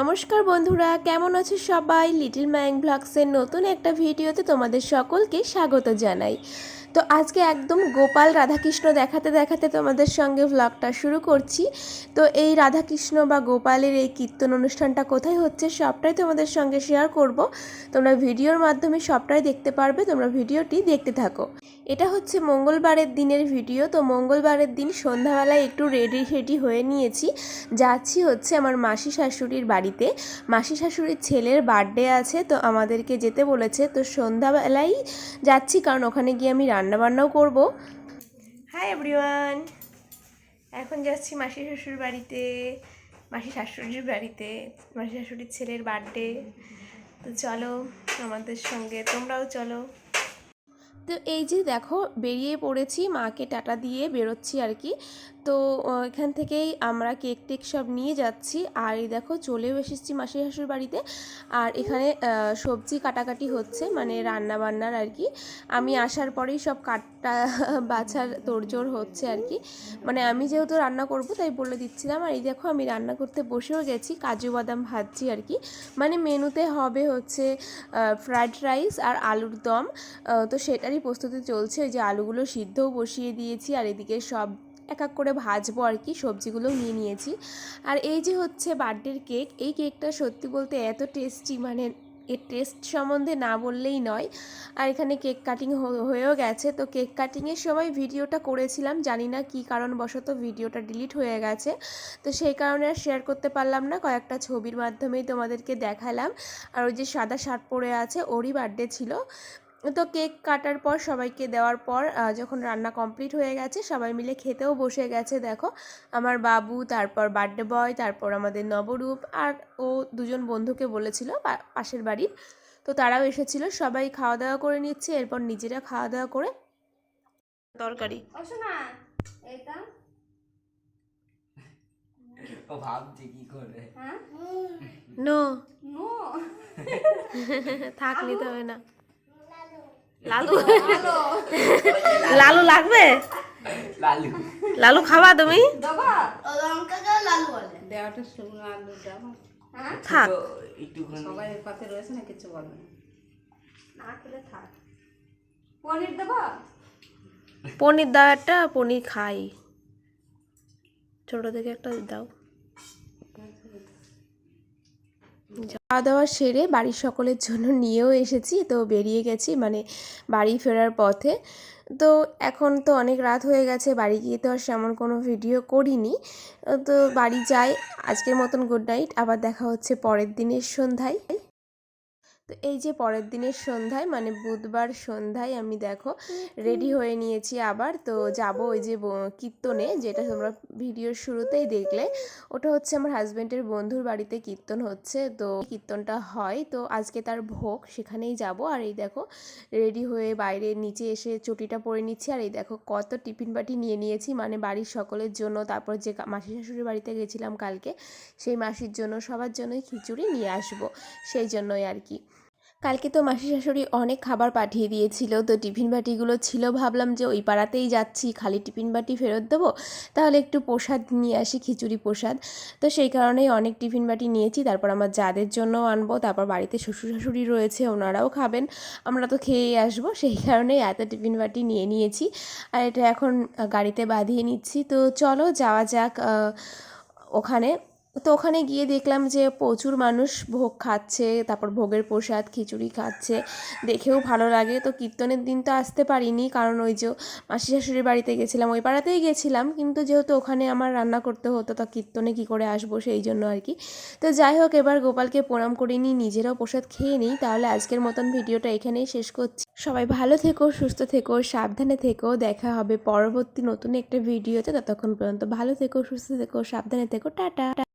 নমস্কার বন্ধুরা, কেমন আছো সবাই? লিটল ম্যাং ব্লগসের নতুন একটা ভিডিওতে তোমাদের সকলকে স্বাগত জানাই। তো আজকে একদম গোপাল রাধাকৃষ্ণ দেখাতে দেখাতে তোমাদের সঙ্গে ভ্লগটা শুরু করছি। তো এই রাধাকৃষ্ণ বা গোপালের এই কীর্তন অনুষ্ঠানটা কোথায় হচ্ছে সবটাই তোমাদের সঙ্গে শেয়ার করব। তোমরা ভিডিওর মাধ্যমে সবটাই দেখতে পারবে, তোমরা ভিডিওটি দেখতে থাকো। এটা হচ্ছে মঙ্গলবারের দিনের ভিডিও। তো মঙ্গলবারের দিন সন্ধ্যাবেলায় একটু রেডি রেডি হয়ে নিয়েছি। যাচ্ছি হচ্ছে আমার মাসি শাশুড়ির বাড়িতে। মাসি শাশুড়ির ছেলের বার্থডে আছে, তো আমাদেরকে যেতে বলেছে। তো সন্ধ্যাবেলাই যাচ্ছি, কারণ ওখানে গিয়ে আমি রান্নাবান্নাও করব। হাই এভরিওয়ান এখন যাচ্ছি মাসি শ্বশুর বাড়িতে, মাসি শাশুড়ির বাড়িতে, মাসি শাশুড়ির ছেলের বার্থডে। তো চলো আমাদের সঙ্গে, তোমরাও চলো। তো এই যে দেখো, বেরিয়ে পড়েছি, মাকে টাটা দিয়ে বেরোচ্ছি আর কি। তো এখান থেকেই আমরা কেক টেক সব নিয়ে যাচ্ছি। আর এই দেখো, চলেও এসেছি মাসি শাশুর বাড়িতে। আর এখানে সবজি কাটাকাটি হচ্ছে মানে রান্না বান্নার আর কি। আমি আসার পরেই সব কাটা বাছার তোড়জোড় হচ্ছে আর কি। মানে আমি যেহেতু রান্না করব, তাই বলে দিচ্ছিলাম। আর এই দেখো, আমি রান্না করতে বসেও গেছি, কাজু বাদাম ভাজছি আর কি। মানে মেনুতে হবে হচ্ছে ফ্রাইড রাইস আর আলুর দম। তো তো সেটারই প্রস্তুতি চলছে যে আলুগুলো সিদ্ধও বসিয়ে দিয়েছি আর এদিকে সব এক এক করে ভাজবো আর কি, সবজিগুলো নিয়ে নিয়েছি। আর এই যে হচ্ছে বার্থডের কেক, এই কেকটা সত্যি বলতে এত টেস্টি মানে এর টেস্ট সম্বন্ধে না বললেই নয়। আর এখানে কেক কাটিং হয়েও গেছে, তো কেক কাটিংয়ের সময় ভিডিওটা করেছিলাম, জানি না কী কারণবশত ভিডিওটা ডিলিট হয়ে গেছে, তো সেই কারণে আর শেয়ার করতে পারলাম না, কয়েকটা ছবির মাধ্যমেই তোমাদেরকে দেখালাম। আর ওই যে সাদা শার্ট পরে আছে, ওরই বার্থডে ছিল তো কেক কাটার পর সবাইকে দেওয়ার পর যখন রান্না কমপ্লিট হয়ে গেছে সবাই মিলে খেতেও বসে গেছে দেখো। আমার বাবু তারপর বার্থডে বয় তারপর আমাদের নবরূপ আর ও দুজন বন্ধুকে বলেছিল পা- পাশের বাড়ির। তো তারাও এসেছিল সবাই খাওয়া দাওয়া করে নিচ্ছে এরপর নিজেরা খাওয়া দাওয়া করে তরকারি। এটা? ও ভাবছে কি করে? হ্যাঁ? নো। নো। থাক নিতে হবে না। লালু। লালু লাগবে? লালু। লালু খাবা তুমি? হ্যাঁ? থাক। সবাই পাতে রয়েছে না কিছু বলবে না। না খেলে থাক। পনির দেবা? পনির দাও একটা পনির খাই। ছোট থেকে একটা দাও। খাওয়া দাওয়া সেরে বাড়ির সকলের জন্য নিয়েও এসেছি, তো বেরিয়ে গেছি মানে বাড়ি ফেরার পথে। তো এখন তো অনেক রাত হয়ে গেছে, বাড়ি গিয়ে তো আর সেমন কোনো ভিডিও করিনি। তো বাড়ি যাই, আজকের মতন গুড নাইট আবার দেখা হচ্ছে পরের দিনের সন্ধ্যায়। তো এই যে পরের দিনের সন্ধ্যায় মানে বুধবার সন্ধ্যায় আমি দেখো রেডি হয়ে নিয়েছি আবার। তো যাব ওই যে কীর্তনে যেটা তোমরা ভিডিওর শুরুতেই দেখলে। ওটা হচ্ছে আমার হাজব্যান্ডের বন্ধুর বাড়িতে কীর্তন হচ্ছে। তো কীর্তনটা হয়। তো আজকে তার ভোগ সেখানেই যাব। আর এই দেখো রেডি হয়ে বাইরে নিচে এসে চটিটা পরে নিচ্ছি। আর এই দেখো কত টিফিন বাটি নিয়ে নিয়েছি। মানে বাড়ির সকলের জন্য তারপর যে মাসি শাশুড়ির বাড়িতে গেছিলাম কালকে সেই মাসির জন্য সবার জন্যই খিচুড়ি নিয়ে আসব। সেই জন্যই আর কি। কালকে তো মাসি শাশুড়ি অনেক খাবার পাঠিয়ে দিয়েছিল, তো টিফিন বাটিগুলো ছিল, ভাবলাম যে ওই পাড়াতেই যাচ্ছি, খালি টিফিন বাটি ফেরত দেবো, তাহলে একটু প্রসাদ নিয়ে আসি, খিচুড়ি প্রসাদ। তো সেই কারণেই অনেক টিফিন বাটি নিয়েছি, তারপর আমার যাদের জন্য আনব, তারপর বাড়িতে শ্বশুর শাশুড়ি রয়েছে, ওনারাও খাবেন, আমরা তো খেয়েই আসব, সেই কারণেই এত টিফিন বাটি নিয়ে নিয়েছি, আর এটা এখন গাড়িতে বাঁধিয়ে নিচ্ছি, তো চলো যাওয়া যাক ওখানে। তো ওখানে গিয়ে দেখলাম যে প্রচুর মানুষ ভোগ খাচ্ছে, তারপর ভোগের প্রসাদ, খিচুড়ি খাচ্ছে। দেখেও ভালো লাগে। তো কীর্তনের দিন তো আসতে পারিনি, কারণ ওই যে মাসি শাশুড়ির বাড়িতে গেছিলাম, ওই পাড়াতেই গেছিলাম। কিন্তু যেহেতু ওখানে আমার রান্না করতে হতো, তো কীর্তনে কী করে আসব সেই জন্য আর কি। তো যাই হোক, এবার গোপালকে প্রণাম করে নিই, নিজেরাও প্রসাদ খেয়ে নিই। তাহলে আজকের মতন ভিডিওটা এখানেই শেষ করছি। সবাই ভালো থেকো, সুস্থ থেকো, সাবধানে থেকো। দেখা হবে পরবর্তী নতুন একটা ভিডিওতে। ততক্ষণ পর্যন্ত ভালো থেকো, সুস্থ থেকো, সাবধানে থেকো। টাটা